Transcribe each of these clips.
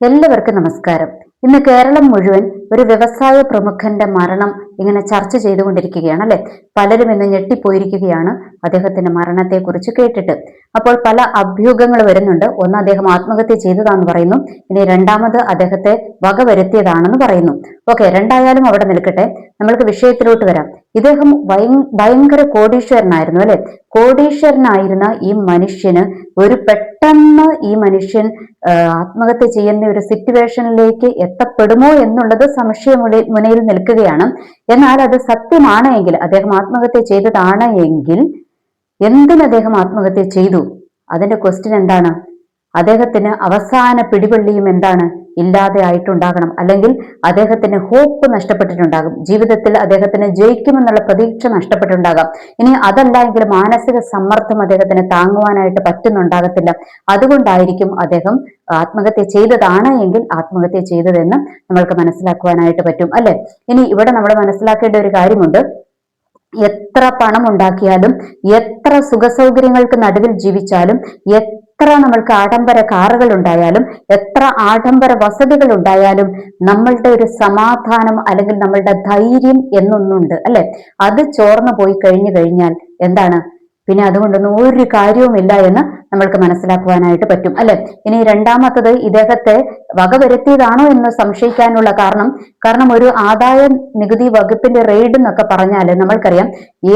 എല്ലാവർക്കും നമസ്കാരം. ഇന്ന് കേരളം മുഴുവൻ ഒരു വ്യവസായ പ്രമുഖന്റെ മരണം ഇങ്ങനെ ചർച്ച ചെയ്തുകൊണ്ടിരിക്കുകയാണ് അല്ലെ? പലരും ഇന്ന് ഞെട്ടിപ്പോയിരിക്കുകയാണ് അദ്ദേഹത്തിന്റെ മരണത്തെക്കുറിച്ച് കേട്ടിട്ട്. അപ്പോൾ പല അഭ്യൂഹങ്ങൾ വരുന്നുണ്ട്. ഒന്ന് അദ്ദേഹം ആത്മഹത്യ ചെയ്തതാണെന്ന് പറയുന്നു. ഇനി രണ്ടാമത് അദ്ദേഹത്തെ വകവരുത്തിയതാണെന്ന് പറയുന്നു. ഓക്കെ രണ്ടായാലും അവിടെ നിൽക്കട്ടെ. നമ്മൾക്ക് വിഷയത്തിലോട്ട് വരാം. ഇദ്ദേഹം ഭയങ്കര കോടീശ്വരനായിരുന്നു അല്ലെ? കോടീശ്വരനായിരുന്ന ഈ മനുഷ്യന് ഒരു പെട്ടെന്ന് ഈ മനുഷ്യൻ ആത്മഹത്യ ചെയ്യുന്ന ഒരു സിറ്റുവേഷനിലേക്ക് എത്തപ്പെടുമോ എന്നുള്ളത് സംശയ മുനയിൽ നിൽക്കുകയാണ്. എന്നാൽ അത് സത്യമാണ് എങ്കിൽ അദ്ദേഹം ആത്മഹത്യ ചെയ്തതാണ് എങ്കിൽ എന്തിന് അദ്ദേഹം ആത്മഹത്യ ചെയ്തു? അതിന്റെ ക്വസ്റ്റ്യൻ എന്താണ്? അദ്ദേഹത്തിന് അവസാന പിടിപള്ളിയും എന്താണ്? ഇല്ലാതെ ആയിട്ടുണ്ടാകണം. അല്ലെങ്കിൽ അദ്ദേഹത്തിന് ഹോപ്പ് നഷ്ടപ്പെട്ടിട്ടുണ്ടാകും. ജീവിതത്തിൽ അദ്ദേഹത്തിന് ജയിക്കുമെന്നുള്ള പ്രതീക്ഷ നഷ്ടപ്പെട്ടിട്ടുണ്ടാകാം. ഇനി അതല്ല എങ്കിൽ മാനസിക സമ്മർദ്ദം അദ്ദേഹത്തിന് താങ്ങുവാനായിട്ട് പറ്റുന്നുണ്ടാകത്തില്ല. അതുകൊണ്ടായിരിക്കും അദ്ദേഹം ആത്മഹത്യ ചെയ്തതാണ് എങ്കിൽ ആത്മഹത്യ ചെയ്തതെന്ന് നമ്മൾക്ക് മനസ്സിലാക്കുവാനായിട്ട് പറ്റും അല്ലെ? ഇനി ഇവിടെ നമ്മൾ മനസ്സിലാക്കേണ്ട ഒരു കാര്യമുണ്ട്. എത്ര പണം ഉണ്ടാക്കിയാലും എത്ര സുഖസൗകര്യങ്ങൾക്ക് നടുവിൽ ജീവിച്ചാലും എത്ര നമ്മൾക്ക് ആഡംബര കാറുകൾ ഉണ്ടായാലും എത്ര ആഡംബര വസതികൾ ഉണ്ടായാലും നമ്മളുടെ ഒരു സമാധാനം അല്ലെങ്കിൽ നമ്മളുടെ ധൈര്യം എന്നൊന്നുണ്ട് അല്ലെ? അത് ചോർന്നു പോയി കഴിഞ്ഞു കഴിഞ്ഞാൽ എന്താണ്? പിന്നെ അതുകൊണ്ടൊന്നും ഒരു കാര്യവുമില്ല എന്ന് നമ്മൾക്ക് മനസ്സിലാക്കുവാനായിട്ട് പറ്റും അല്ലെ? ഇനി രണ്ടാമത്തത് ഇദ്ദേഹത്തെ വകവരുത്തിയതാണോ എന്ന് സംശയിക്കാനുള്ള കാരണം കാരണം ഒരു ആദായ നികുതി വകുപ്പിന്റെ റെയ്ഡ് എന്നൊക്കെ പറഞ്ഞാൽ നമ്മൾക്കറിയാം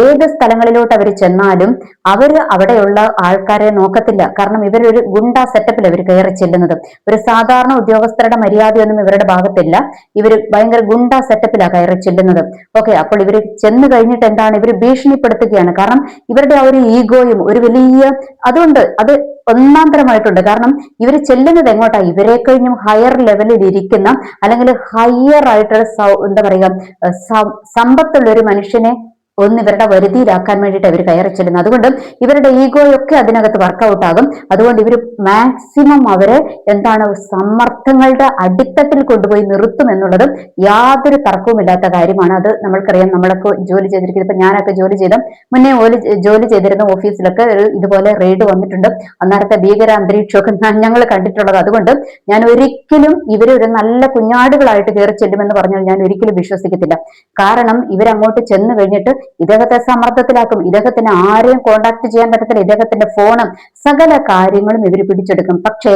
ഏത് സ്ഥലങ്ങളിലോട്ട് അവർ ചെന്നാലും അവർ അവിടെയുള്ള ആൾക്കാരെ നോക്കത്തില്ല. കാരണം ഇവരൊരു ഗുണ്ട സെറ്റപ്പിൽ അവർ കയറി ചെല്ലുന്നത്. ഒരു സാധാരണ ഉദ്യോഗസ്ഥരുടെ മര്യാദയൊന്നും ഇവരുടെ ഭാഗത്തില്ല. ഇവർ ഭയങ്കര ഗുണ്ട സെറ്റപ്പിലാണ് കയറി ചെല്ലുന്നത്. ഓക്കെ അപ്പോൾ ഇവർ ചെന്ന് കഴിഞ്ഞിട്ട് എന്താണ് ഇവർ ഭീഷണിപ്പെടുത്തുകയാണ്. കാരണം ഇവരുടെ ആ ഒരു ഈഗോയും ഒരു വലിയ അതുകൊണ്ട് അത് ഒന്നാന്തരമായിട്ടുണ്ട്. കാരണം ഇവർ ചെല്ലുന്നത് എങ്ങോട്ടാ? ഇവരെ കഴിഞ്ഞും ഹയർ ലെവലിൽ ഇരിക്കുന്ന അല്ലെങ്കിൽ ഹയർ ആയിട്ടുള്ള എന്താ പറയുക സമ്പത്തുള്ള ഒരു മനുഷ്യനെ ഒന്ന് ഇവരുടെ വരുതിയിലാക്കാൻ വേണ്ടിയിട്ട് അവർ കയറി ചെല്ലുന്നത്. അതുകൊണ്ട് ഇവരുടെ ഈഗോയൊക്കെ അതിനകത്ത് വർക്കൗട്ട് ആകും. അതുകൊണ്ട് ഇവർ മാക്സിമം അവരെ എന്താണ് സമ്മർദ്ദങ്ങളുടെ അടിത്തട്ടിൽ കൊണ്ടുപോയി നിർത്തും എന്നുള്ളതും യാതൊരു തർക്കവുമില്ലാത്ത കാര്യമാണ്. അത് നമ്മൾക്കറിയാം. നമ്മളൊക്കെ ജോലി ചെയ്തിരിക്കുന്നത് ഇപ്പൊ ഞാനൊക്കെ ജോലി ചെയ്ത മുന്നേ ജോലി ചെയ്തിരുന്ന ഓഫീസിലൊക്കെ ഒരു ഇതുപോലെ റെയ്ഡ് വന്നിട്ടുണ്ട്. അന്നേരത്തെ ഭീകര അന്തരീക്ഷമൊക്കെ ഞങ്ങൾ കണ്ടിട്ടുള്ളത്. അതുകൊണ്ട് ഞാൻ ഒരിക്കലും ഇവർ ഒരു നല്ല കുഞ്ഞാടുകളായിട്ട് കയറി ചെല്ലുമെന്ന് പറഞ്ഞാൽ ഞാൻ ഒരിക്കലും വിശ്വസിക്കത്തില്ല. കാരണം ഇവരങ്ങോട്ട് ചെന്ന് കഴിഞ്ഞിട്ട് ഇദ്ദേഹത്തെ സമ്മർദ്ദത്തിലാക്കും. ഇദ്ദേഹത്തിന് ആരെയും കോണ്ടാക്ട് ചെയ്യാൻ പറ്റത്തില്ല. ഇദ്ദേഹത്തിന്റെ ഫോണും സകല കാര്യങ്ങളും ഇവർ പിടിച്ചെടുക്കും. പക്ഷേ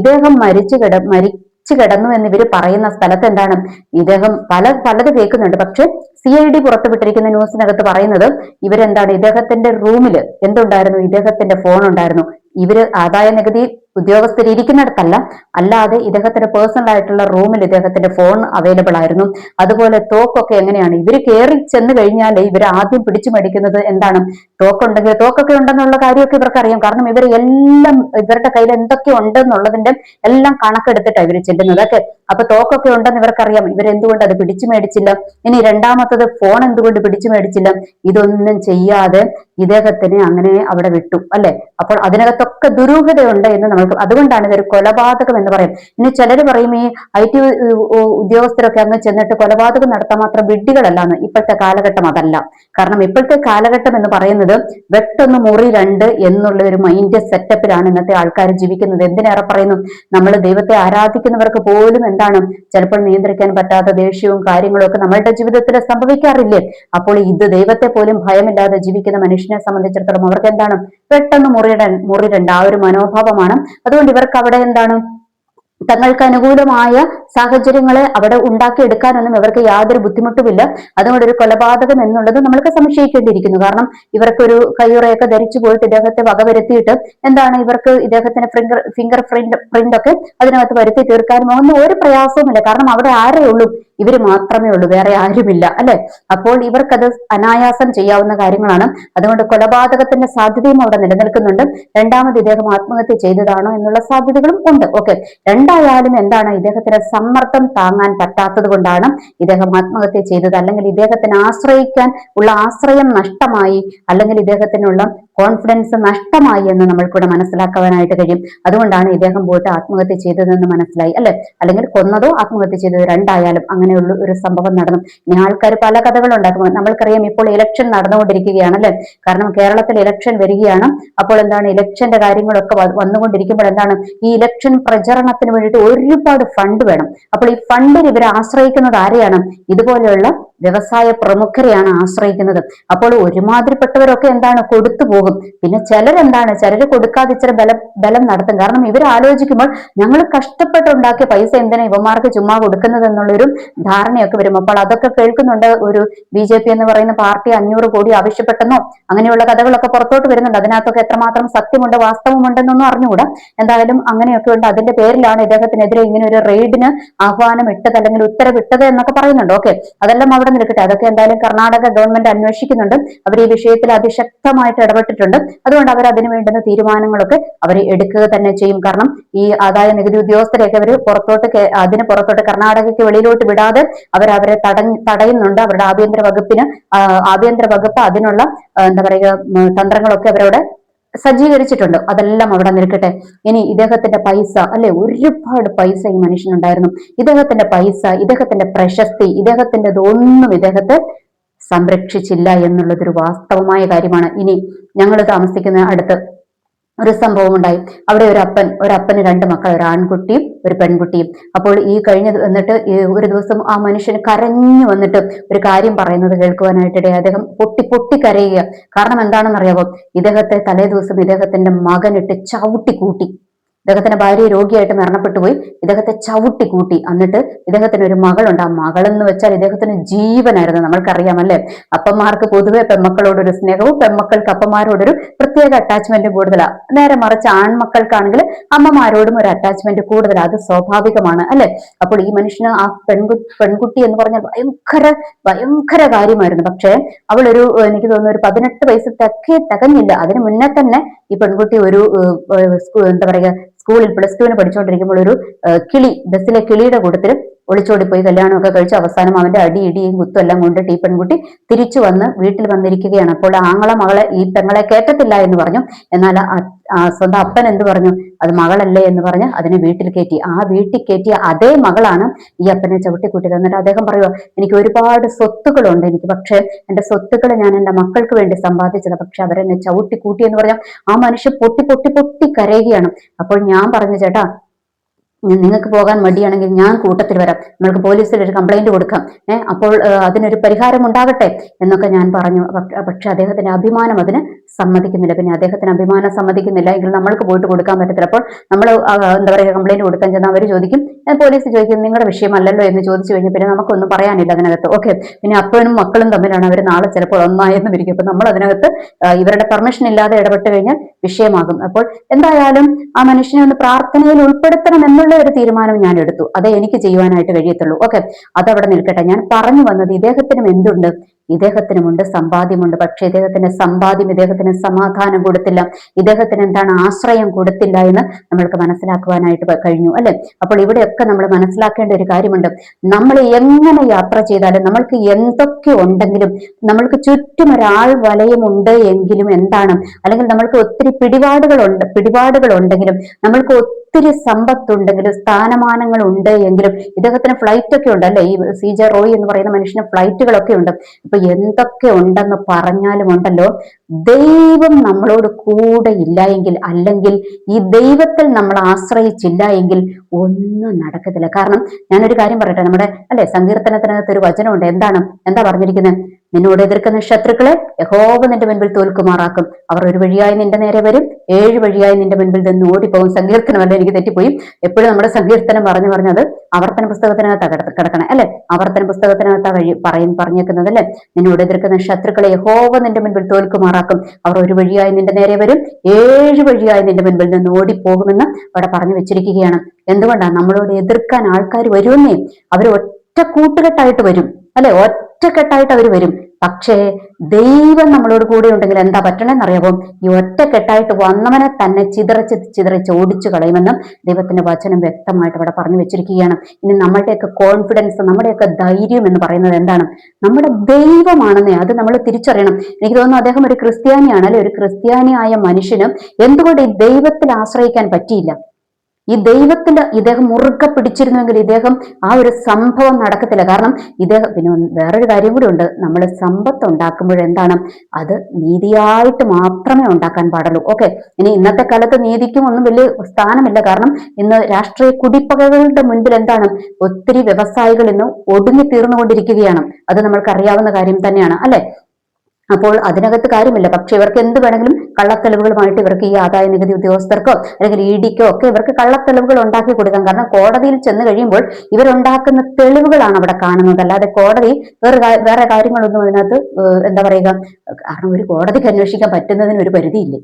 ഇദ്ദേഹം മരിച്ചു കിട മരി കിടന്നു എന്ന് ഇവർ പറയുന്ന സ്ഥലത്ത് എന്താണ്? ഇദ്ദേഹം പല പലത് കേൾക്കുന്നുണ്ട്. പക്ഷെ സി ഐ ഡി പുറത്തുവിട്ടിരിക്കുന്ന ന്യൂസിനകത്ത് പറയുന്നത് ഇവരെന്താണ്? ഇദ്ദേഹത്തിന്റെ റൂമിൽ എന്തുണ്ടായിരുന്നു? ഇദ്ദേഹത്തിന്റെ ഫോൺ ഉണ്ടായിരുന്നു ഇവർ ആദായ നികുതി ഉദ്യോഗസ്ഥർ ഇരിക്കുന്നിടത്തല്ല. അല്ലാതെ ഇദ്ദേഹത്തിന്റെ പേഴ്സണൽ ആയിട്ടുള്ള റൂമിൽ ഇദ്ദേഹത്തിന്റെ ഫോൺ അവൈലബിൾ ആയിരുന്നു. അതുപോലെ തോക്കൊക്കെ എങ്ങനെയാണ്? ഇവർ കയറി ചെന്ന് കഴിഞ്ഞാൽ ഇവർ ആദ്യം പിടിച്ചു മേടിക്കുന്നത് എന്താണ്? തോക്കുണ്ടെങ്കിൽ തോക്കൊക്കെ ഉണ്ടെന്നുള്ള കാര്യമൊക്കെ ഇവർക്ക് അറിയാം കാരണം ഇവർ എല്ലാം ഇവരുടെ കയ്യിൽ എന്തൊക്കെ ഉണ്ടെന്നുള്ളതിന്റെ എല്ലാം കണക്കെടുത്തിട്ടാണ് ഇവർ ചെല്ലുന്നത്. ഒക്കെ അപ്പൊ തോക്കൊക്കെ ഉണ്ടെന്ന് ഇവർക്കറിയാം. ഇവരെന്തുകൊണ്ട് അത് പിടിച്ചു മേടിച്ചില്ല? ഇനി രണ്ടാമത്തത് ഫോൺ എന്തുകൊണ്ട് പിടിച്ചു മേടിച്ചില്ല? ഇതൊന്നും ചെയ്യാതെ ഇദ്ദേഹത്തിനെ അങ്ങനെ അവിടെ വിട്ടു. അല്ലെ? അപ്പോൾ അതിനകത്തൊക്കെ ദുരൂഹതയുണ്ട് എന്ന് നമ്മൾക്ക് അതുകൊണ്ടാണ് ഇതൊരു കൊലപാതകം എന്ന് പറയും ഇനി ചിലർ പറയും ഈ ഐ ടി ഉദ്യോഗസ്ഥരൊക്കെ അങ്ങ് ചെന്നിട്ട് കൊലപാതകം നടത്താൻ മാത്രം വിഡ്ഢികളല്ലാന്ന് ഇപ്പോഴത്തെ കാലഘട്ടം അതല്ല. കാരണം ഇപ്പോഴത്തെ കാലഘട്ടം എന്ന് പറയുന്നത് വെട്ടൊന്ന് മുറി രണ്ട് എന്നുള്ള ഒരു മൈൻഡ് സെറ്റപ്പിലാണ് ഇന്നത്തെ ആൾക്കാർ ജീവിക്കുന്നത്. എന്തിനേറെ പറയുന്നു? നമ്മൾ ദൈവത്തെ ആരാധിക്കുന്നവർക്ക് പോലും എന്താണ് ചിലപ്പോൾ നിയന്ത്രിക്കാൻ പറ്റാത്ത ദേഷ്യവും കാര്യങ്ങളും ഒക്കെ നമ്മളുടെ ജീവിതത്തിൽ സംഭവിക്കാറില്ലേ? അപ്പോൾ ഇത് ദൈവത്തെ പോലും ഭയമില്ലാതെ ജീവിക്കുന്ന മനുഷ്യനെ സംബന്ധിച്ചിടത്തോളം അവർക്ക് എന്താണ് പെട്ടെന്ന് മുറിയിടൻ മുറിയിടേണ്ട ആ ഒരു മനോഭാവമാണ്. അതുകൊണ്ട് ഇവർക്ക് അവിടെ എന്താണ്? തങ്ങൾക്ക് അനുകൂലമായ സാഹചര്യങ്ങളെ അവിടെ ഉണ്ടാക്കിയെടുക്കാനൊന്നും ഇവർക്ക് യാതൊരു ബുദ്ധിമുട്ടുമില്ല. അതുകൊണ്ട് ഒരു കൊലപാതകം എന്നുള്ളത് നമ്മൾക്ക് സംശയിക്കേണ്ടിയിരിക്കുന്നു. കാരണം ഇവർക്കൊരു കയ്യുറയൊക്കെ ധരിച്ചു പോയിട്ട് ഇദ്ദേഹത്തെ വകവരുത്തിയിട്ട് എന്താണ് ഇവർക്ക് ഇദ്ദേഹത്തിന്റെ ഫിംഗർ ഫിംഗർ പ്രിന്റ് പ്രിന്റ് ഒക്കെ അതിനകത്ത് വരുത്തി തീർക്കാനും ഒന്നും ഒരു പ്രയാസവുമില്ല. കാരണം അവിടെ ആരേ ഉള്ളൂ. ഇവർ മാത്രമേ ഉള്ളൂ വേറെ ആരുമില്ല അല്ലെ? അപ്പോൾ ഇവർക്കത് അനായാസം ചെയ്യാവുന്ന കാര്യങ്ങളാണ്. അതുകൊണ്ട് കൊലപാതകത്തിന്റെ സാധ്യതയും അവിടെ നിലനിൽക്കുന്നുണ്ട്. രണ്ടാമത് ഇദ്ദേഹം ആത്മഹത്യ ചെയ്തതാണോ എന്നുള്ള സാധ്യതകളും ഉണ്ട്. ഓക്കെ. രണ്ടായാലും എന്താണ് ഇദ്ദേഹത്തിന് സമ്മർദ്ദം താങ്ങാൻ പറ്റാത്തത് കൊണ്ടാണ് ഇദ്ദേഹം ആത്മഹത്യ ചെയ്തത്. അല്ലെങ്കിൽ ഇദ്ദേഹത്തിന് ആശ്രയിക്കാൻ ഉള്ള ആശ്രയം നഷ്ടമായി. അല്ലെങ്കിൽ ഇദ്ദേഹത്തിനുള്ള കോൺഫിഡൻസ് നഷ്ടമായി എന്ന് നമ്മൾക്കൂടെ മനസ്സിലാക്കാനായിട്ട് കഴിയും. അതുകൊണ്ടാണ് ഇദ്ദേഹം പോയിട്ട് ആത്മഹത്യ ചെയ്തതെന്ന് മനസ്സിലായി അല്ലെ? അല്ലെങ്കിൽ കൊന്നതോ ആത്മഹത്യ ചെയ്തതോ രണ്ടായാലും അങ്ങനെയുള്ള ഒരു സംഭവം നടന്നു. ഇനി ആൾക്കാർ പല കഥകൾ ഉണ്ടാക്കും നമ്മൾക്കറിയാം ഇപ്പോൾ ഇലക്ഷൻ നടന്നുകൊണ്ടിരിക്കുകയാണ് അല്ലെ? കാരണം കേരളത്തിൽ ഇലക്ഷൻ വരികയാണ്. അപ്പോൾ എന്താണ് ഇലക്ഷന്റെ കാര്യങ്ങളൊക്കെ വന്നുകൊണ്ടിരിക്കുമ്പോൾ എന്താണ്? ഈ ഇലക്ഷൻ പ്രചരണത്തിന് വേണ്ടിയിട്ട് ഒരുപാട് ഫണ്ട് വേണം. അപ്പോൾ ഈ ഫണ്ടിൽ ഇവർ ആശ്രയിക്കുന്നത് ആരെയാണ്? ഇതുപോലെയുള്ള വ്യവസായ പ്രമുഖരെയാണ് ആശ്രയിക്കുന്നത്. അപ്പോൾ ഒരുമാതിരിപ്പെട്ടവരൊക്കെ എന്താണ്? കൊടുത്തു പോകും. പിന്നെ ചിലരെന്താണ്? ചിലർ കൊടുക്കാതെ ഇച്ചിരി ബലം ബലം നടത്തും. കാരണം ഇവർ ആലോചിക്കുമ്പോൾ ഞങ്ങൾ കഷ്ടപ്പെട്ടുണ്ടാക്കിയ പൈസ എന്തിനാ ഇവന്മാർക്ക് ചുമ്മാ കൊടുക്കുന്നത് എന്നുള്ളൊരു ധാരണയൊക്കെ വരും. അപ്പോൾ അതൊക്കെ കേൾക്കുന്നുണ്ട് ഒരു ബി ജെ പി എന്ന് പറയുന്ന പാർട്ടി അഞ്ഞൂറ് കോടി ആവശ്യപ്പെട്ടെന്നോ അങ്ങനെയുള്ള കഥകളൊക്കെ പുറത്തോട്ട് വരുന്നുണ്ട്. അതിനകത്തൊക്കെ എത്രമാത്രം സത്യമുണ്ട് വാസ്തവമുണ്ടെന്നൊന്നും അറിഞ്ഞുകൂടാ. എന്തായാലും അങ്ങനെയൊക്കെ ഉണ്ട്. അതിന്റെ പേരിലാണ് ഇദ്ദേഹത്തിനെതിരെ ഇങ്ങനെ ഒരു റെയ്ഡിന് ആഹ്വാനം ഇട്ടത് അല്ലെങ്കിൽ ഉത്തരവിട്ടത് എന്നൊക്കെ പറയുന്നുണ്ട്. ഓക്കെ. അതെല്ലാം അവിടെ നിൽക്കട്ടെ. അതൊക്കെ എന്തായാലും കർണാടക ഗവൺമെന്റ് അന്വേഷിക്കുന്നുണ്ട്. അവർ ഈ വിഷയത്തിൽ അതിശക്തമായിട്ട് ഇടപെട്ടിട്ടുണ്ട് അതുകൊണ്ട് അവർ അതിന് വേണ്ടുന്ന തീരുമാനങ്ങളൊക്കെ അവർ എടുക്കുക തന്നെ ചെയ്യും. കാരണം ഈ ആദായ നികുതി ഉദ്യോഗസ്ഥരെയൊക്കെ അവർ പുറത്തോട്ട് അതിന് പുറത്തോട്ട് കർണാടകയ്ക്ക് വെളിയിലോട്ട് വിടാതെ അവർ അവരെ തടയുന്നുണ്ട്. അവരുടെ ആഭ്യന്തര വകുപ്പിന് ആഭ്യന്തര വകുപ്പ് അതിനുള്ള എന്താ പറയുക തന്ത്രങ്ങളൊക്കെ അവരവിടെ സജ്ജീകരിച്ചിട്ടുണ്ട്. അതെല്ലാം അവിടെ നിൽക്കട്ടെ. ഇനി ഇദ്ദേഹത്തിന്റെ പൈസ അല്ലെ? ഒരുപാട് പൈസ ഈ മനുഷ്യനുണ്ടായിരുന്നു. ഇദ്ദേഹത്തിന്റെ പൈസ ഇദ്ദേഹത്തിന്റെ പ്രശസ്തി ഇദ്ദേഹത്തിന്റെ ഒന്നും ഇദ്ദേഹത്തെ സംരക്ഷിച്ചില്ല എന്നുള്ളതൊരു വാസ്തവമായ കാര്യമാണ്. ഇനി ഞങ്ങൾ താമസിക്കുന്ന അടുത്ത് ഒരു സംഭവം ഉണ്ടായി അവിടെ ഒരു അപ്പൻ ഒരു അപ്പന് രണ്ട് മക്കൾ ഒരു ആൺകുട്ടിയും ഒരു പെൺകുട്ടിയും. അപ്പോൾ ഈ കഴിഞ്ഞ എന്നിട്ട് ഒരു ദിവസം ആ മനുഷ്യൻ കരഞ്ഞു വന്നിട്ട് ഒരു കാര്യം പറയുന്നത് കേൾക്കുവാനായിട്ടിടെ അദ്ദേഹം പൊട്ടി പൊട്ടി കരയുക. കാരണം എന്താണെന്ന് അറിയാമോ ഇദ്ദേഹത്തെ തലേ ദിവസം ഇദ്ദേഹത്തിന്റെ മകനിട്ട് ചവിട്ടി കൂട്ടി. ഇദ്ദേഹത്തിന്റെ ഭാര്യ രോഗിയായിട്ട് മരണപ്പെട്ടു പോയി. ഇദ്ദേഹത്തെ ചവിട്ടി കൂട്ടി. എന്നിട്ട് ഇദ്ദേഹത്തിന് ഒരു മകളുണ്ട്. ആ മകളെന്ന് വെച്ചാൽ ഇദ്ദേഹത്തിന് ജീവനായിരുന്നു. നമ്മൾക്കറിയാമല്ലേ? അപ്പന്മാർക്ക് പൊതുവെ പെമ്മക്കളോടൊരു സ്നേഹവും പെമ്മക്കൾക്ക് അപ്പന്മാരോടൊരു പ്രത്യേക അറ്റാച്ച്മെന്റ് കൂടുതലാണ് നേരെ മറിച്ച് ആൺമക്കൾക്കാണെങ്കിൽ അമ്മമാരോടും ഒരു അറ്റാച്ച്മെന്റ് കൂടുതലാണ് അത് സ്വാഭാവികമാണ് അല്ലെ? അപ്പോൾ ഈ മനുഷ്യന് ആ പെൺകു പെൺകുട്ടി എന്ന് പറഞ്ഞാൽ ഭയങ്കര ഭയങ്കര കാര്യമായിരുന്നു. പക്ഷേ അവളൊരു എനിക്ക് തോന്നുന്നു ഒരു പതിനെട്ട് വയസ്സ് തെക്കേ തികഞ്ഞില്ല. അതിന് മുന്നേ തന്നെ ഈ പെൺകുട്ടി ഒരു എന്താ പറയുക സ്കൂളിൽ പ്ലസ് ടുവിന് പഠിച്ചുകൊണ്ടിരിക്കുമ്പോൾ ഒരു കിളി ബസ്സിലെ കിളിയുടെ കൂട്ടത്തിലും ഒളിച്ചോടി പോയി കല്യാണമൊക്കെ കഴിച്ച് അവസാനം അവന്റെ അടി ഇടിയും കുത്തും എല്ലാം കൊണ്ട് ഈ പെൺകുട്ടി തിരിച്ചു വന്ന് വീട്ടിൽ വന്നിരിക്കുകയാണ്. അപ്പോൾ ആങ്ങളെ മകളെ ഈ പെങ്ങളെ കേട്ടത്തില്ല എന്ന് പറഞ്ഞു. എന്നാൽ സ്വന്തം അപ്പൻ എന്ത് പറഞ്ഞു? അത് മകളല്ലേ? എന്ന് പറഞ്ഞ് അതിനെ വീട്ടിൽ കയറ്റി. ആ വീട്ടിൽ കയറ്റിയ അതേ മകളാണ് ഈ അപ്പനെ ചവിട്ടിക്കൂട്ടിയത് എന്നിട്ട് അദ്ദേഹം പറയുമോ എനിക്ക് ഒരുപാട് സ്വത്തുക്കളുണ്ട് എനിക്ക്. പക്ഷേ എന്റെ സ്വത്തുക്കൾ ഞാൻ എന്റെ മക്കൾക്ക് വേണ്ടി സമ്പാദിച്ചത്. പക്ഷെ അവരെന്നെ ചവിട്ടിക്കൂട്ടി എന്ന് പറഞ്ഞാൽ ആ മനുഷ്യൻ പൊട്ടി പൊട്ടി പൊട്ടി കരയുകയാണ്. അപ്പോൾ ഞാൻ പറഞ്ഞു ചേട്ടാ നിങ്ങൾക്ക് പോകാൻ മടിയാണെങ്കിൽ ഞാൻ കൂട്ടത്തിൽ വരാം. നിങ്ങൾക്ക് പോലീസിൽ ഒരു കംപ്ലൈന്റ് കൊടുക്കാം. ഏഹ് അപ്പോൾ അതിനൊരു പരിഹാരം ഉണ്ടാകട്ടെ എന്നൊക്കെ ഞാൻ പറഞ്ഞു. പക്ഷ- അദ്ദേഹത്തിന്റെ അഭിമാനം അതിന് സമ്മതിക്കുന്നില്ല. പിന്നെ അദ്ദേഹത്തിന് അഭിമാനം സമ്മതിക്കുന്നില്ല. എങ്കിൽ നമ്മൾക്ക് പോയിട്ട് കൊടുക്കാൻ പറ്റത്തില്ല. അപ്പോൾ നമ്മൾ എന്താ പറയുക കംപ്ലൈന്റ് കൊടുക്കാൻ ചെന്നാൽ അവർ ചോദിക്കും. "ഏ, പോലീസ് ചോദിക്കും നിങ്ങളുടെ വിഷയമല്ലല്ലോ എന്ന് ചോദിച്ചു കഴിഞ്ഞാൽ പിന്നെ നമുക്കൊന്നും പറയാനില്ല അതിനകത്ത്. ഓക്കെ. പിന്നെ അപ്പനും മക്കളും തമ്മിലാണ് അവർ നാളെ ചിലപ്പോൾ ഒന്നായെന്നും ഇരിക്കും അപ്പൊ നമ്മൾ അതിനകത്ത് ഇവരുടെ പെർമിഷൻ ഇല്ലാതെ ഇടപെട്ട് കഴിഞ്ഞാൽ വിഷയമാകും. അപ്പോൾ എന്തായാലും ആ മനുഷ്യനെ ഒന്ന് പ്രാർത്ഥനയിൽ ഉൾപ്പെടുത്തണം എന്നുള്ള ഒരു തീരുമാനം ഞാൻ എടുത്തു. അതേ എനിക്ക് ചെയ്യുവാനായിട്ട് കഴിയത്തുള്ളൂ. ഓക്കെ അതവിടെ നിൽക്കട്ടെ. ഞാൻ പറഞ്ഞു വന്നത് ഇദ്ദേഹത്തിനും എന്തുണ്ട്? ഇദ്ദേഹത്തിനുമുണ്ട് സമ്പാദ്യമുണ്ട്. പക്ഷെ ഇദ്ദേഹത്തിന്റെ സമ്പാദ്യം ഇദ്ദേഹത്തിന് സമാധാനം കൊടുത്തില്ല. ഇദ്ദേഹത്തിന് എന്താണ് ആശ്രയം കൊടുത്തില്ല എന്ന് നമ്മൾക്ക് മനസ്സിലാക്കുവാനായിട്ട് കഴിഞ്ഞു അല്ലെ? അപ്പോൾ ഇവിടെയൊക്കെ നമ്മൾ മനസ്സിലാക്കേണ്ട ഒരു കാര്യമുണ്ട്. നമ്മൾ എങ്ങനെ യാത്ര ചെയ്താലും നമ്മൾക്ക് എന്തൊക്കെ ഉണ്ടെങ്കിലും നമ്മൾക്ക് ചുറ്റും ഒരാൾ വലയമുണ്ട് എങ്കിലും എന്താണ്? അല്ലെങ്കിൽ നമ്മൾക്ക് ഒത്തിരി പിടിപാടുകളുണ്ട് പിടിപാടുകൾ ഉണ്ടെങ്കിലും നമ്മൾക്ക് ഒത്തിരി സമ്പത്തുണ്ടെങ്കിലും സ്ഥാനമാനങ്ങൾ ഉണ്ട് എങ്കിലും ഇദ്ദേഹത്തിന് ഫ്ലൈറ്റ് ഒക്കെ ഉണ്ട് അല്ലെ? ഈ സി ജെ റോയ് എന്ന് പറയുന്ന മനുഷ്യന് ഫ്ലൈറ്റുകളൊക്കെ ഉണ്ട്. ഇപ്പൊ എന്തൊക്കെ ഉണ്ടെന്ന് പറഞ്ഞാലും ഉണ്ടല്ലോ. ദൈവം നമ്മളോട് കൂടെ ഇല്ല എങ്കിൽ അല്ലെങ്കിൽ ഈ ദൈവത്തിൽ നമ്മൾ ആശ്രയിച്ചില്ല എങ്കിൽ ഒന്നും നടക്കത്തില്ല. കാരണം ഞാനൊരു കാര്യം പറയട്ടെ നമ്മുടെ അല്ലെ സങ്കീർത്തനത്തിനകത്ത് ഒരു വചനമുണ്ട്. എന്താണ്? എന്താ പറഞ്ഞിരിക്കുന്നത് നിന്നോട് എതിർക്കുന്ന ശത്രുക്കളെ യഹോവ നിന്റെ മുൻപിൽ തോൽക്കുമാറാക്കും. അവർ ഒരു വഴിയായി നിന്റെ നേരെ വരും. ഏഴ് വഴിയായി നിന്റെ മുൻപിൽ നിന്ന് ഓടിപ്പോകും. സങ്കീർത്തനമല്ല എനിക്ക് തെറ്റിപ്പോയി. എപ്പോഴും നമ്മുടെ സങ്കീർത്തനം പറഞ്ഞു പറഞ്ഞത് ആവർത്തന പുസ്തകത്തിനകത്ത് കിട- കിടക്കണം അല്ലെ? ആവർത്തന പുസ്തകത്തിനകത്ത് വഴി പറയും പറഞ്ഞേക്കുന്നത് അല്ലെ? നിന്നോട് എതിർക്കുന്ന ശത്രുക്കളെ യഹോവ നിന്റെ മുൻപിൽ തോൽക്കുമാറാക്കും. അവർ ഒരു വഴിയായി നിന്റെ നേരെ വരും. ഏഴ് വഴിയായി നിന്റെ മുൻപിൽ നിന്ന് ഓടിപ്പോകുമെന്ന് അവിടെ പറഞ്ഞു വെച്ചിരിക്കുകയാണ്. എന്തുകൊണ്ടാണ് നമ്മളോട് എതിർക്കാൻ ആൾക്കാർ വരുമെന്നേ? അവർ ഒറ്റ കൂട്ടുകെട്ടായിട്ട് വരും. അല്ലെ? ഒറ്റക്കെട്ടായിട്ട് അവർ വരും. പക്ഷേ ദൈവം നമ്മളോട് കൂടെ ഉണ്ടെങ്കിൽ എന്താ പറ്റണമെന്ന് അറിയാമോ ഈ ഒറ്റക്കെട്ടായിട്ട് വന്നവനെ തന്നെ ചിതറച്ച് ചിതറിച്ച് ഓടിച്ചു കളയുമെന്നും ദൈവത്തിന്റെ വചനം വ്യക്തമായിട്ട് അവിടെ പറഞ്ഞു വെച്ചിരിക്കുകയാണ്. ഇനി നമ്മളുടെയൊക്കെ കോൺഫിഡൻസ് നമ്മുടെയൊക്കെ ധൈര്യം എന്ന് പറയുന്നത് എന്താണ്? നമ്മുടെ ദൈവമാണെന്നേ അത് നമ്മൾ തിരിച്ചറിയണം. എനിക്ക് തോന്നുന്നു അദ്ദേഹം ഒരു ക്രിസ്ത്യാനിയാണ് അല്ലെ? ഒരു ക്രിസ്ത്യാനിയായ മനുഷ്യനും എന്തുകൊണ്ട് ഈ ദൈവത്തിൽ ആശ്രയിക്കാൻ പറ്റിയില്ല? ഈ ദൈവത്തിന്റെ ഇദ്ദേഹം മുറുകെ പിടിച്ചിരുന്നുവെങ്കിൽ ഇദ്ദേഹം ആ ഒരു സംഭവം നടക്കത്തില്ല. കാരണം ഇദ്ദേഹം പിന്നെ വേറൊരു കാര്യം കൂടി ഉണ്ട്. നമ്മൾ സമ്പത്ത് ഉണ്ടാക്കുമ്പോൾ എന്താണ്? അത് നീതിയായിട്ട് മാത്രമേ ഉണ്ടാക്കാൻ പാടുള്ളൂ. ഓക്കെ. ഇനി ഇന്നത്തെ കാലത്ത് നീതിക്കും ഒന്നും വലിയ സ്ഥാനമില്ല. കാരണം ഇന്ന് രാഷ്ട്രീയ കുടിപ്പകകളുടെ മുൻപിൽ എന്താണ്? ഒത്തിരി വ്യവസായികൾ ഇന്ന് ഒടുങ്ങി തീർന്നുകൊണ്ടിരിക്കുകയാണ് അത് നമ്മൾക്ക് അറിയാവുന്ന കാര്യം തന്നെയാണ്. അല്ലെ? അപ്പോൾ അതിനകത്ത് കാര്യമില്ല. പക്ഷെ ഇവർക്ക് എന്ത് വേണമെങ്കിലും കള്ളത്തെളിവുകളുമായിട്ട് ഇവർക്ക് ഈ ആദായ നികുതി ഉദ്യോഗസ്ഥർക്കോ അല്ലെങ്കിൽ ഇ ഡിക്കോ ഒക്കെ ഇവർക്ക് കള്ളത്തെളിവുകൾ ഉണ്ടാക്കി കൊടുക്കാം. കാരണം കോടതിയിൽ ചെന്ന് കഴിയുമ്പോൾ ഇവരുണ്ടാക്കുന്ന തെളിവുകളാണ് അവിടെ കാണുന്നത്. അല്ലാതെ കോടതി വേറെ വേറെ കാര്യങ്ങളൊന്നും അതിനകത്ത് എന്താ പറയുക കാരണം ഒരു കോടതിക്ക് അന്വേഷിക്കാൻ പറ്റുന്നതിന് ഒരു പരിധിയില്ലേ?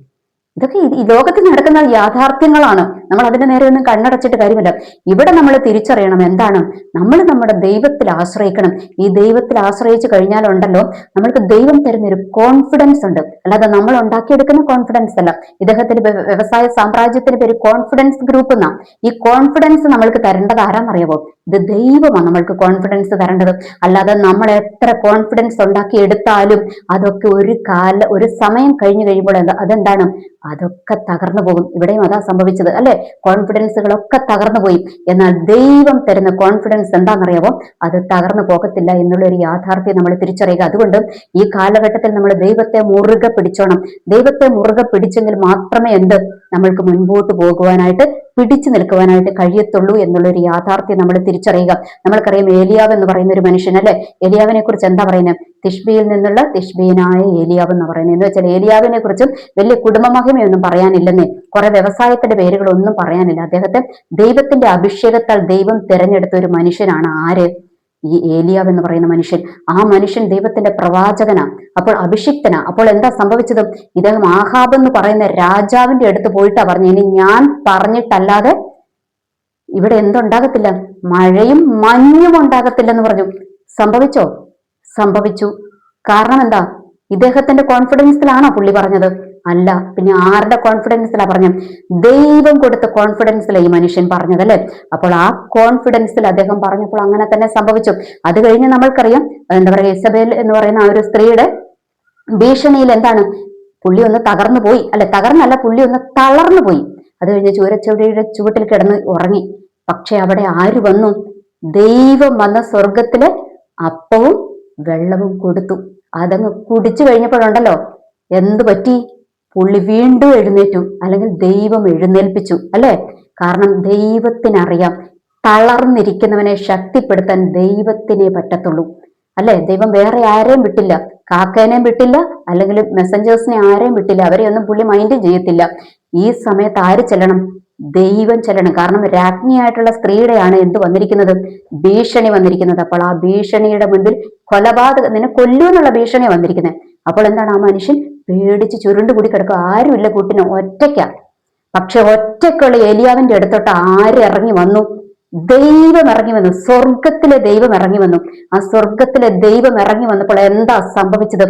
ഇതൊക്കെ ഈ ലോകത്തിൽ നടക്കുന്ന യാഥാർത്ഥ്യങ്ങളാണ്. നമ്മൾ അതിന്റെ നേരെ ഒന്നും കണ്ണടച്ചിട്ട് കാര്യമില്ല. ഇവിടെ നമ്മൾ തിരിച്ചറിയണം എന്താണ്? നമ്മൾ നമ്മുടെ ദൈവത്തിൽ ആശ്രയിക്കണം. ഈ ദൈവത്തിൽ ആശ്രയിച്ചു കഴിഞ്ഞാലുണ്ടല്ലോ നമ്മൾക്ക് ദൈവം തരുന്ന ഒരു കോൺഫിഡൻസ് ഉണ്ട്. അല്ലാതെ നമ്മൾ ഉണ്ടാക്കിയെടുക്കുന്ന കോൺഫിഡൻസ് അല്ല. ഇദ്ദേഹത്തിന്റെ വ്യവസായ സാമ്രാജ്യത്തിന്റെ പേര് കോൺഫിഡൻസ് ഗ്രൂപ്പ് എന്നാ. ഈ കോൺഫിഡൻസ് നമ്മൾക്ക് തരേണ്ടത് ആരാന്നറിയാവോ? ഇത് ദൈവമാണ് നമ്മൾക്ക് കോൺഫിഡൻസ് തരേണ്ടത്. അല്ലാതെ നമ്മൾ എത്ര കോൺഫിഡൻസ് ഉണ്ടാക്കി എടുത്താലും അതൊക്കെ ഒരു കാല ഒരു സമയം കഴിഞ്ഞു കഴിയുമ്പോൾ അതെന്താണ്? അതൊക്കെ തകർന്നു പോകും. ഇവിടെയും അതാ സംഭവിച്ചത് അല്ലെ? കോൺഫിഡൻസുകളൊക്കെ തകർന്നു പോയി. എന്നാൽ ദൈവം തരുന്ന കോൺഫിഡൻസ് എന്താണെന്നറിയാവോ? അത് തകർന്നു പോകത്തില്ല എന്നുള്ള ഒരു യാഥാർത്ഥ്യം നമ്മൾ തിരിച്ചറിയുക. അതുകൊണ്ട് ഈ കാലഘട്ടത്തിൽ നമ്മൾ ദൈവത്തെ മുറുകെ പിടിച്ചോണം. ദൈവത്തെ മുറുകെ പിടിച്ചെങ്കിൽ മാത്രമേ എന്ത്? നമ്മൾക്ക് മുൻപോട്ട് പോകുവാനായിട്ട് പിടിച്ചു നിൽക്കുവാനായിട്ട് കഴിയത്തുള്ളൂ എന്നുള്ള ഒരു യാഥാർത്ഥ്യം നമ്മൾ തിരിച്ചറിയുക. നമ്മൾക്കറിയാം ഏലിയാവ് എന്ന് പറയുന്ന ഒരു മനുഷ്യൻ അല്ലെ? ഏലിയാവിനെ കുറിച്ച് എന്താ പറയുന്നത്? തിഷ്ബിയിൽ നിന്നുള്ള തിഷ്ബീനായ ഏലിയാവ് എന്ന് പറയുന്നത്. എന്ന് വെച്ചാൽ ഏലിയാവിനെ കുറിച്ചും വലിയ കുടുംബമഹിമയൊന്നും പറയാനില്ലെന്നേ. കുറെ വ്യവസായത്തിന്റെ പേരുകളൊന്നും പറയാനില്ല. അദ്ദേഹത്തെ ദൈവത്തിന്റെ അഭിഷേകത്താൽ ദൈവം തിരഞ്ഞെടുത്ത ഒരു മനുഷ്യനാണ് ആര്? ഈ ഏലിയാവ് എന്ന് പറയുന്ന മനുഷ്യൻ ആ മനുഷ്യൻ ദൈവത്തിന്റെ പ്രവാചകന അപ്പോൾ അഭിഷിക്തന. അപ്പോൾ എന്താ സംഭവിച്ചത്? ഇദ്ദേഹം ആഹാബ് എന്ന് പറയുന്ന രാജാവിന്റെ അടുത്ത് പോയിട്ടാ പറഞ്ഞു ഇനി ഞാൻ പറഞ്ഞിട്ടല്ലാതെ ഇവിടെ എന്തുണ്ടാകത്തില്ല? മഴയും മഞ്ഞും ഉണ്ടാകത്തില്ലെന്ന് പറഞ്ഞു. സംഭവിച്ചോ? സംഭവിച്ചു. കാരണം എന്താ? ഇദ്ദേഹത്തിന്റെ കോൺഫിഡൻസിലാണോ പുള്ളി പറഞ്ഞത്? അല്ല പിന്നെ ആരുടെ കോൺഫിഡൻസിലാ പറഞ്ഞ? ദൈവം കൊടുത്ത കോൺഫിഡൻസിലാ ഈ മനുഷ്യൻ പറഞ്ഞത് അല്ലെ? അപ്പോൾ ആ കോൺഫിഡൻസിൽ അദ്ദേഹം പറഞ്ഞപ്പോൾ അങ്ങനെ തന്നെ സംഭവിച്ചു. അത് കഴിഞ്ഞ് നമ്മൾക്കറിയാം എന്താ പറയുക ഇസബേൽ എന്ന് പറയുന്ന ആ ഒരു സ്ത്രീയുടെ ഭീഷണിയിൽ എന്താണ്? പുള്ളി ഒന്ന് തകർന്നു പോയി. അല്ലെ തകർന്നല്ല പുള്ളി ഒന്ന് തളർന്നു പോയി. അത് കഴിഞ്ഞ് ചൂരച്ചെടിയുടെ ചുവട്ടിൽ കിടന്ന് ഉറങ്ങി. പക്ഷെ അവിടെ ആര് വന്നു? ദൈവം വന്ന സ്വർഗത്തിൽ അപ്പവും വെള്ളവും കൊടുത്തു. അതങ്ങ് കുടിച്ചു കഴിഞ്ഞപ്പോഴുണ്ടല്ലോ എന്തു പറ്റി? പുള്ളി വീണ്ടും എഴുന്നേറ്റു. അല്ലെങ്കിൽ ദൈവം എഴുന്നേൽപ്പിച്ചു അല്ലെ? കാരണം ദൈവത്തിനറിയാം തളർന്നിരിക്കുന്നവനെ ശക്തിപ്പെടുത്താൻ ദൈവത്തിനെ പറ്റത്തുള്ളൂ അല്ലെ? ദൈവം വേറെ ആരെയും വിട്ടില്ല. കാക്കേനെയും വിട്ടില്ല അല്ലെങ്കിൽ മെസ്സഞ്ചേഴ്സിനെ ആരെയും വിട്ടില്ല. അവരെ ഒന്നും പുള്ളി മൈൻഡ് ചെയ്യത്തില്ല. ഈ സമയത്ത് ആര് ചെല്ലണം? ദൈവം ചെല്ലണം. കാരണം രാജ്ഞിയായിട്ടുള്ള സ്ത്രീയുടെയാണ് എന്ത് വന്നിരിക്കുന്നത്? ഭീഷണി വന്നിരിക്കുന്നത്. അപ്പോൾ ആ ഭീഷണിയുടെ മുൻപിൽ കൊലപാതകം നിന്നെ കൊല്ലൂ എന്നുള്ള ഭീഷണി വന്നിരിക്കുന്നത്. അപ്പോൾ എന്താണ് ആ മനുഷ്യൻ? പേടിച്ച് ചുരുണ്ട് കൂടി കിടക്കും. ആരുമില്ല കൂട്ടിന് ഒറ്റയ്ക്കാ. പക്ഷെ ഒറ്റയ്ക്കുള്ള ഏലിയാവിന്റെ അടുത്തോട്ട് ആര് ഇറങ്ങി വന്നു? ദൈവം ഇറങ്ങി വന്നു. സ്വർഗത്തിലെ ദൈവം ഇറങ്ങി വന്നു. ആ സ്വർഗത്തിലെ ദൈവം ഇറങ്ങി വന്നപ്പോൾ എന്താ സംഭവിച്ചത്?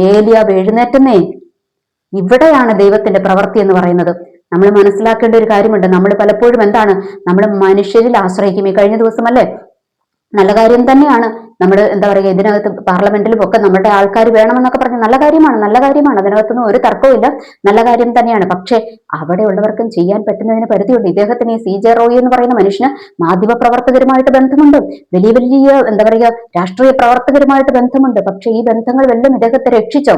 ഏലിയാവ് എഴുന്നേറ്റുന്നേ. ഇവിടെയാണ് ദൈവത്തിന്റെ പ്രവൃത്തി എന്ന് പറയുന്നത്. നമ്മൾ മനസ്സിലാക്കേണ്ട ഒരു കാര്യമുണ്ട്. നമ്മൾ പലപ്പോഴും എന്താണ്? നമ്മൾ മനുഷ്യരിൽ ആശ്രയിക്കും. ഈ കഴിഞ്ഞ ദിവസമല്ലേ? നല്ല കാര്യം തന്നെയാണ്. നമ്മൾ എന്താ പറയുക ഇതിനകത്ത് പാർലമെന്റിലും ഒക്കെ നമ്മുടെ ആൾക്കാർ വേണമെന്നൊക്കെ പറഞ്ഞ് നല്ല കാര്യമാണ് നല്ല കാര്യമാണ്. അതിനകത്തൊന്നും ഒരു തർക്കവും നല്ല കാര്യം തന്നെയാണ്. പക്ഷേ അവിടെ ഉള്ളവർക്കും ചെയ്യാൻ പറ്റുന്നതിന് പരിധിയുണ്ട്. ഇദ്ദേഹത്തിന് ഈ സി ജെ റോയി എന്ന് പറയുന്ന മനുഷ്യന് പ്രവർത്തകരുമായിട്ട് ബന്ധമുണ്ട്. വലിയ വലിയ എന്താ പറയുക രാഷ്ട്രീയ പ്രവർത്തകരുമായിട്ട് ബന്ധമുണ്ട്. പക്ഷേ ഈ ബന്ധങ്ങൾ വല്ലതും ഇദ്ദേഹത്തെ രക്ഷിച്ചോ?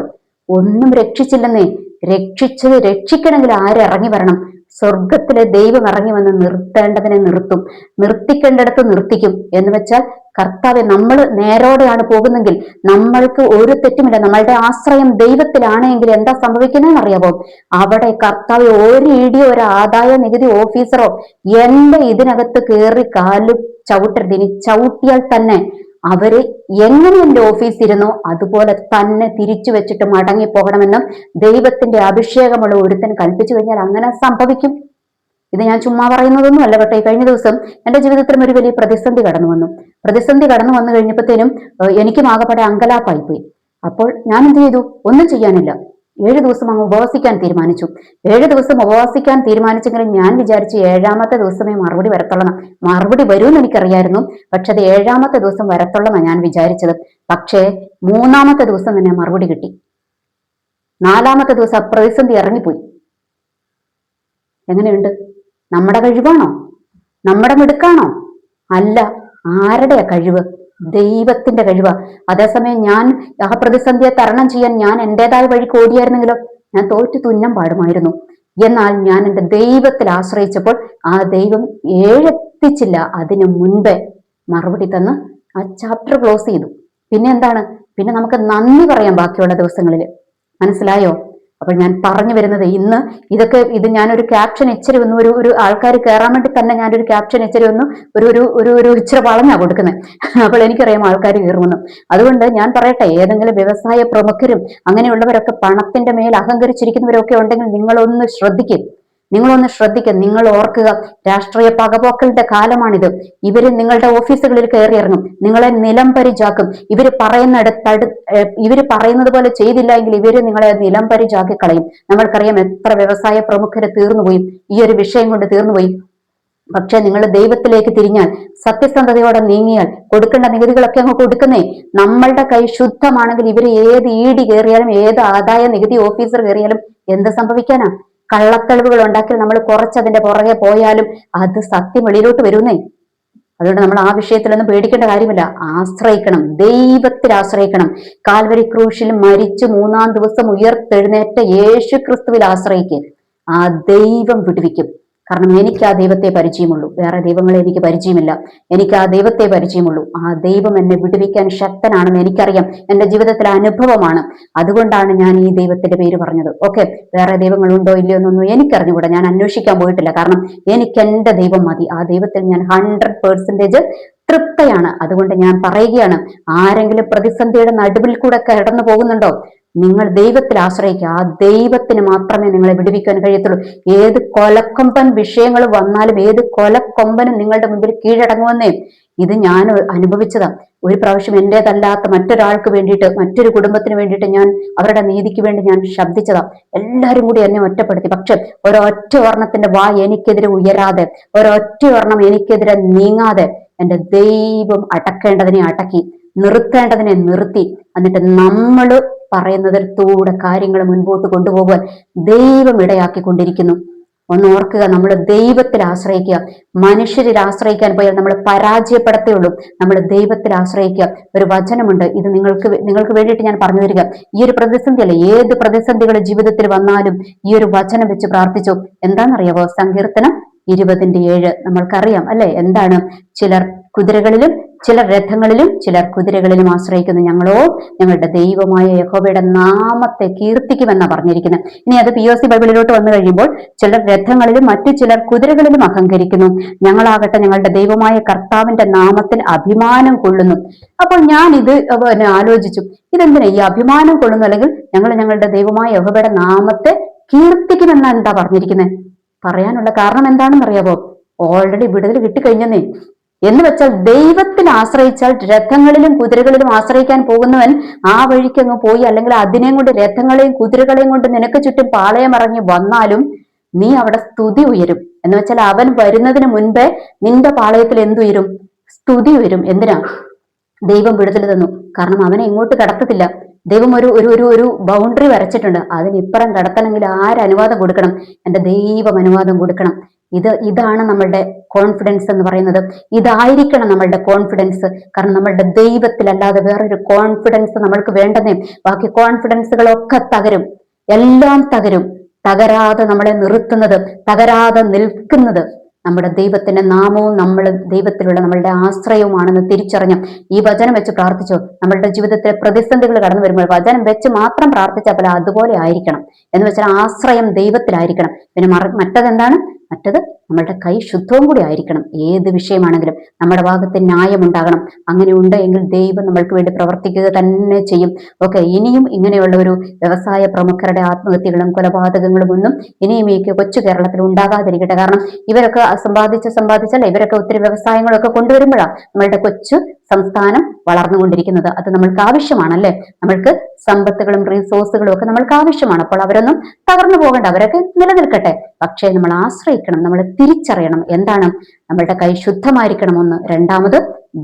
ഒന്നും രക്ഷിച്ചില്ലെന്നേ. രക്ഷിച്ചത് രക്ഷിക്കണമെങ്കിൽ ആരിറങ്ങി വരണം? സ്വർഗത്തിലെ ദൈവം ഇറങ്ങി വന്ന് നിർത്തേണ്ടതിനെ നിർത്തും. നിർത്തിക്കേണ്ടടുത്ത് നിർത്തിക്കും. എന്ന് വെച്ചാൽ കർത്താവ് നമ്മൾ നേരോടെയാണ് പോകുന്നെങ്കിൽ നമ്മൾക്ക് ഒരു തെറ്റുമില്ല. നമ്മളുടെ ആശ്രയം ദൈവത്തിലാണ് എങ്കിൽ എന്താ സംഭവിക്കുന്നതെന്ന് അറിയാമോ അവിടെ കർത്താവ് ഒരു ഇടിയോ ഒരു ആദായ നികുതി ഓഫീസറോ എന്റെ ഇതിനകത്ത് കയറി കാൽ ചവിട്ടരുത്. ഇനി ചവിട്ടിയാൽ തന്നെ അവർ എങ്ങനെ ഓഫീസ് ഇരുന്നോ അതുപോലെ തന്നെ തിരിച്ചു വെച്ചിട്ട് മടങ്ങി പോകണമെന്നും ദൈവത്തിന്റെ അഭിഷേകമുള്ള ഒരുത്തൻ കൽപ്പിച്ചു കഴിഞ്ഞാൽ അങ്ങനെ സംഭവിക്കും. ഇത് ഞാൻ ചുമ്മാ പറയുന്നതൊന്നും അല്ല കേട്ടോ. കഴിഞ്ഞ ദിവസം എന്റെ ജീവിതത്തിലും ഒരു വലിയ പ്രതിസന്ധി കടന്നു വന്നു പ്രതിസന്ധി കടന്നു വന്നു കഴിഞ്ഞപ്പോഴത്തേനും എനിക്കും ആകെപ്പാടെ അങ്കലാപ്പായി പോയി അപ്പോൾ ഞാൻ എന്ത് ചെയ്തു? ഒന്നും ചെയ്യാനില്ല. ഏഴ് ദിവസം അങ്ങ് ഉപവസിക്കാൻ തീരുമാനിച്ചു. ഏഴ് ദിവസം ഉപവസിക്കാൻ തീരുമാനിച്ചെങ്കിലും ഞാൻ വിചാരിച്ചു ഏഴാമത്തെ ദിവസമേ മറുപടി വരത്തുള്ളൂ മറുപടി വരുമെന്ന് എനിക്കറിയായിരുന്നു. പക്ഷെ അത് ഏഴാമത്തെ ദിവസം വരത്തുള്ളതാണ് ഞാൻ വിചാരിച്ചത്. പക്ഷേ മൂന്നാമത്തെ ദിവസം തന്നെ മറുപടി കിട്ടി. നാലാമത്തെ ദിവസം അപ്രതിസന്ധി പ്രതിസന്ധി ഇറങ്ങിപ്പോയി. എങ്ങനെയുണ്ട്? നമ്മുടെ കഴിവാണോ? നമ്മുടെ മിടുക്കാണോ? അല്ല. ആരുടെയാ കഴിവ്? ദൈവത്തിന്റെ കഴിവ്. അതേസമയം ഞാൻ ആ പ്രതിസന്ധിയെ തരണം ചെയ്യാൻ ഞാൻ എന്റെതായ വഴി കോടിയായിരുന്നെങ്കിലോ ഞാൻ തോറ്റു തുന്നം പാടുമായിരുന്നു. എന്നാൽ ഞാൻ എന്റെ ദൈവത്തിൽ ആശ്രയിച്ചപ്പോൾ ആ ദൈവം ഏഴെത്തിച്ചില്ല. അതിനു മുൻപേ മറുപടി തന്ന് ആ ചാപ്റ്റർ ക്ലോസ് ചെയ്തു. പിന്നെ എന്താണ്? പിന്നെ നമുക്ക് നന്ദി പറയാം ബാക്കിയുള്ള ദിവസങ്ങളിൽ മനസ്സിലായോ? അപ്പോൾ ഞാൻ പറഞ്ഞു വരുന്നത് ഇന്ന് ഇതൊക്കെ ഇത് ഞാനൊരു ക്യാപ്ഷൻ ഇച്ചിരി വന്നു. ഒരു ഒരു ആൾക്കാർ കയറാൻ വേണ്ടി തന്നെ ഞാനൊരു ക്യാപ്ഷൻ ഇച്ചിരി വന്നു. ഒരു ഒരു ഒരു ഒരു ഇച്ചിരി വളഞ്ഞാ കൊടുക്കുന്നത് അപ്പോൾ എനിക്കറിയാം ആൾക്കാർ കയറുമെന്ന് അതുകൊണ്ട് ഞാൻ പറയട്ടെ ഏതെങ്കിലും വ്യവസായ പ്രമുഖരും അങ്ങനെയുള്ളവരൊക്കെ പണത്തിന്റെ മേൽ അഹങ്കരിച്ചിരിക്കുന്നവരൊക്കെ ഉണ്ടെങ്കിൽ നിങ്ങളൊന്ന് ശ്രദ്ധിക്കും. നിങ്ങളൊന്ന് ശ്രദ്ധിക്കുക നിങ്ങൾ ഓർക്കുക രാഷ്ട്രീയ പകപോക്കലിന്റെ കാലമാണിത്. ഇവർ നിങ്ങളുടെ ഓഫീസുകളിൽ കയറി ഇറങ്ങും. നിങ്ങളെ നിലം പരിചാക്കും. ഇവർ പറയുന്നിടത്തടു ഇവർ പറയുന്നത് പോലെ ചെയ്തില്ല എങ്കിൽ ഇവർ നിങ്ങളെ നിലം പരിചാക്കി കളയും. നമ്മൾക്കറിയാം എത്ര വ്യവസായ പ്രമുഖരെ തീർന്നുപോയി. ഈ ഒരു വിഷയം കൊണ്ട് തീർന്നുപോയി. പക്ഷെ നിങ്ങൾ ദൈവത്തിലേക്ക് തിരിഞ്ഞാൽ സത്യസന്ധതയോടെ നീങ്ങിയാൽ കൊടുക്കേണ്ട നികുതികളൊക്കെ അങ്ങ് കൊടുക്കുന്നേ. നമ്മളുടെ കൈ ശുദ്ധമാണെങ്കിൽ ഇവർ ഏത് ഇ ഡി കയറിയാലും ഏത് ആദായ നികുതി ഓഫീസർ കയറിയാലും എന്ത് സംഭവിക്കാനാ? കള്ളത്തെളിവുകൾ ഉണ്ടാക്കി നമ്മൾ കുറച്ചതിന്റെ പുറകെ പോയാലും അത് സത്യം വെളിയിലോട്ട് വരുന്നേ. അതുകൊണ്ട് നമ്മൾ ആ വിഷയത്തിലൊന്നും പേടിക്കേണ്ട കാര്യമില്ല. ആശ്രയിക്കണം. ദൈവത്തിൽ ആശ്രയിക്കണം. കാൽവരി ക്രൂശിൽ മരിച്ചു മൂന്നാം ദിവസം ഉയർത്തെഴുന്നേറ്റ യേശു ക്രിസ്തുവിൽ ആശ്രയിക്കുക ആ ദൈവം വിടുവിക്കും. കാരണം എനിക്ക് ആ ദൈവത്തെ പരിചയമുള്ളൂ. വേറെ ദൈവങ്ങളെ എനിക്ക് പരിചയമില്ല. എനിക്ക് ആ ദൈവത്തെ പരിചയമുള്ളൂ. ആ ദൈവം എന്നെ വിടുവിക്കാൻ ശക്തനാണെന്ന് എനിക്കറിയാം. എന്റെ ജീവിതത്തിലെ അനുഭവമാണ്. അതുകൊണ്ടാണ് ഞാൻ ഈ ദൈവത്തിന്റെ പേര് പറഞ്ഞത്. ഓക്കെ വേറെ ദൈവങ്ങളുണ്ടോ ഇല്ലയോ എന്നൊന്നും എനിക്കറിഞ്ഞുകൂടാ. ഞാൻ അന്വേഷിക്കാൻ പോയിട്ടില്ല. കാരണം എനിക്ക് എന്റെ ദൈവം മതി. ആ ദൈവത്തിൽ ഞാൻ ഹൺഡ്രഡ് പേഴ്സന്റേജ് തൃപ്തയാണ്. അതുകൊണ്ട് ഞാൻ പറയുകയാണ് ആരെങ്കിലും പ്രതിസന്ധിയുടെ നടുവിൽ കൂടെ കടന്നു പോകുന്നുണ്ടോ നിങ്ങൾ ദൈവത്തിൽ ആശ്രയിക്കുക. ആ ദൈവത്തിന് മാത്രമേ നിങ്ങളെ വിടുവിക്കാൻ കഴിയത്തുള്ളൂ. ഏത് കൊലക്കൊമ്പൻ വിഷയങ്ങൾ വന്നാലും ഏത് കൊലക്കൊമ്പനും നിങ്ങളുടെ മുമ്പിൽ കീഴടങ്ങുമെന്നേ. ഇത് ഞാൻ അനുഭവിച്ചതാ. ഒരു പ്രാവശ്യം എന്റെതല്ലാത്ത മറ്റൊരാൾക്ക് വേണ്ടിയിട്ട് മറ്റൊരു കുടുംബത്തിന് വേണ്ടിയിട്ട് ഞാൻ അവരുടെ നീതിക്ക് വേണ്ടി ഞാൻ ശബ്ദിച്ചതാ. എല്ലാവരും കൂടി എന്നെ ഒറ്റപ്പെടുത്തി. പക്ഷെ ഒരൊറ്റ വർണത്തിന്റെ വാ എനിക്കെതിരെ ഉയരാതെ ഒരൊറ്റ വർണം എനിക്കെതിരെ നീങ്ങാതെ എന്റെ ദൈവം അടക്കേണ്ടതിനെ അടക്കി നിർത്തേണ്ടതിനെ നിർത്തി. എന്നിട്ട് നമ്മൾ പറയുന്നതിലൂടെ കാര്യങ്ങൾ മുൻപോട്ട് കൊണ്ടുപോകാൻ ദൈവം ഇടയാക്കിക്കൊണ്ടിരിക്കുന്നു. ഒന്ന് ഓർക്കുക നമ്മൾ ദൈവത്തിൽ ആശ്രയിക്കുക. മനുഷ്യരിൽ ആശ്രയിക്കാൻ പോയാൽ നമ്മൾ പരാജയപ്പെടത്തേ ഉള്ളൂ. നമ്മൾ ദൈവത്തിൽ ആശ്രയിക്കുക. ഒരു വചനമുണ്ട് ഇത് നിങ്ങൾക്ക് നിങ്ങൾക്ക് വേണ്ടിയിട്ട് ഞാൻ പറഞ്ഞു തരിക. ഈ ഒരു പ്രതിസന്ധി അല്ല ഏത് പ്രതിസന്ധികൾ ജീവിതത്തിൽ വന്നാലും ഈ ഒരു വചനം വെച്ച് പ്രാർത്ഥിച്ചു. എന്താണെന്നറിയാവോ? സങ്കീർത്തനം ഇരുപതിന്റെ ഏഴ്. നമ്മൾക്കറിയാം അല്ലെ? എന്താണ്? ചിലർ കുതിരകളിലും ചിലർ രഥങ്ങളിലും ചിലർ കുതിരകളിലും ആശ്രയിക്കുന്ന. ഞങ്ങളോ ഞങ്ങളുടെ ദൈവമായ യഹോബയുടെ നാമത്തെ കീർത്തിക്കുമെന്നാണ് പറഞ്ഞിരിക്കുന്നത്. ഇനി അത് പി ഒ സി ബൈബിളിലോട്ട് വന്നു കഴിയുമ്പോൾ ചിലർ രഥങ്ങളിലും മറ്റു ചിലർ കുതിരകളിലും അഹങ്കരിക്കുന്നു. ഞങ്ങളാകട്ടെ ഞങ്ങളുടെ ദൈവമായ കർത്താവിന്റെ നാമത്തിൽ അഭിമാനം കൊള്ളുന്നു. അപ്പോൾ ഞാൻ ഇത് പിന്നെ ആലോചിച്ചു. ഇതെന്തിനാ ഈ അഭിമാനം കൊള്ളുന്നു? അല്ലെങ്കിൽ ഞങ്ങൾ ഞങ്ങളുടെ ദൈവമായ യഹോബയുടെ നാമത്തെ കീർത്തിക്കുമെന്നാണ് എന്താ പറഞ്ഞിരിക്കുന്നത്? പറയാനുള്ള കാരണം എന്താണെന്ന് അറിയാവോ ഓൾറെഡി വിടുതൽ കിട്ടിക്കഴിഞ്ഞെന്നേ. എന്ന് വെച്ചാൽ ദൈവത്തിൽ ആശ്രയിച്ചാൽ രഥങ്ങളിലും കുതിരകളിലും ആശ്രയിക്കാൻ പോകുന്നവൻ ആ വഴിക്ക് അങ്ങ് പോയി അല്ലെങ്കിൽ അതിനെയും കൊണ്ട് രഥങ്ങളെയും കുതിരകളെയും കൊണ്ട് നിനക്ക് ചുറ്റും പാളയം ഇറങ്ങി വന്നാലും നീ അവിടെ സ്തുതി ഉയരും. എന്ന് വെച്ചാൽ അവൻ വരുന്നതിന് മുൻപേ നിന്റെ പാളയത്തിൽ എന്തുയരും? സ്തുതി ഉയരും. എന്തിനാ? ദൈവം വിടുതൽ തന്നു. കാരണം അവനെ ഇങ്ങോട്ട് കടത്തത്തില്ല. ദൈവം ഒരു ഒരു ഒരു ഒരു ബൗണ്ടറി വരച്ചിട്ടുണ്ട്. അതിനിപ്പുറം കടത്തണമെങ്കിൽ ആരനുവാദം കൊടുക്കണം? എന്റെ ദൈവം അനുവാദം കൊടുക്കണം. ഇത് ഇതാണ് നമ്മളുടെ കോൺഫിഡൻസ് എന്ന് പറയുന്നത്. ഇതായിരിക്കണം നമ്മളുടെ കോൺഫിഡൻസ് കാരണം നമ്മളുടെ ദൈവത്തിലല്ലാതെ വേറൊരു കോൺഫിഡൻസ് നമ്മൾക്ക് വേണ്ടെന്നേ. ബാക്കി കോൺഫിഡൻസുകളൊക്കെ തകരും. എല്ലാം തകരും. തകരാതെ നമ്മളെ നിർത്തുന്നത് തകരാതെ നിൽക്കുന്നത് നമ്മുടെ ദൈവത്തിന്റെ നാമവും നമ്മൾ ദൈവത്തിലുള്ള നമ്മളുടെ ആശ്രയവുമാണെന്ന് തിരിച്ചറിഞ്ഞു ഈ വചനം വെച്ച് പ്രാർത്ഥിച്ചു. നമ്മളുടെ ജീവിതത്തിലെ പ്രതിസന്ധികൾ കടന്നു വരുമ്പോൾ വചനം വെച്ച് മാത്രം പ്രാർത്ഥിച്ചാൽ പോലെ അതുപോലെ ആയിരിക്കണം. എന്ന് വെച്ചാൽ ആശ്രയം ദൈവത്തിലായിരിക്കണം. പിന്നെ മറ മറ്റതെന്താണ്? മറ്റത് നമ്മളുടെ കൈ ശുദ്ധവും കൂടി ആയിരിക്കണം. ഏത് വിഷയമാണെങ്കിലും നമ്മുടെ ഭാഗത്ത് ന്യായമുണ്ടാകണം. അങ്ങനെ ഉണ്ട് എങ്കിൽ ദൈവം നമ്മൾക്ക് വേണ്ടി പ്രവർത്തിക്കുക തന്നെ ചെയ്യും. ഓക്കെ ഇനിയും ഇങ്ങനെയുള്ള ഒരു വ്യവസായ പ്രമുഖരുടെ ആത്മഹത്യകളും കൊലപാതകങ്ങളും ഒന്നും ഇനിയും ഈ കൊച്ചു കേരളത്തിൽ ഉണ്ടാകാതിരിക്കട്ടെ. കാരണം ഇവരൊക്കെ സമ്പാദിച്ച് സമ്പാദിച്ചല്ല ഇവരൊക്കെ ഒത്തിരി വ്യവസായങ്ങളൊക്കെ കൊണ്ടുവരുമ്പോഴാണ് നമ്മളുടെ കൊച്ചു സംസ്ഥാനം വളർന്നുകൊണ്ടിരിക്കുന്നത്. അത് നമ്മൾക്ക് ആവശ്യമാണല്ലേ നമ്മൾക്ക് സമ്പത്തുകളും റിസോഴ്സുകളും ഒക്കെ നമ്മൾക്ക് ആവശ്യമാണ് അപ്പോൾ അവരൊന്നും തകർന്നു പോകേണ്ട. അവരൊക്കെ നിലനിൽക്കട്ടെ. പക്ഷേ നമ്മൾ ആശ്രയിക്കണം. നമ്മൾ തിരിച്ചറിയണം. എന്താണ്? നമ്മളുടെ കൈ ശുദ്ധമായിരിക്കണം ഒന്ന്. രണ്ടാമത്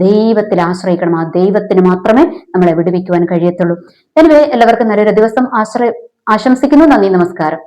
ദൈവത്തിൽ ആശ്രയിക്കണം. ആ ദൈവത്തിന് മാത്രമേ നമ്മളെ വിടുവിക്കുവാൻ കഴിയത്തുള്ളൂ. എനിവേ എല്ലാവർക്കും നല്ലൊരു ദിവസം. ആശ്രയ ആശംസിക്കുന്നു. നന്ദി. നമസ്കാരം.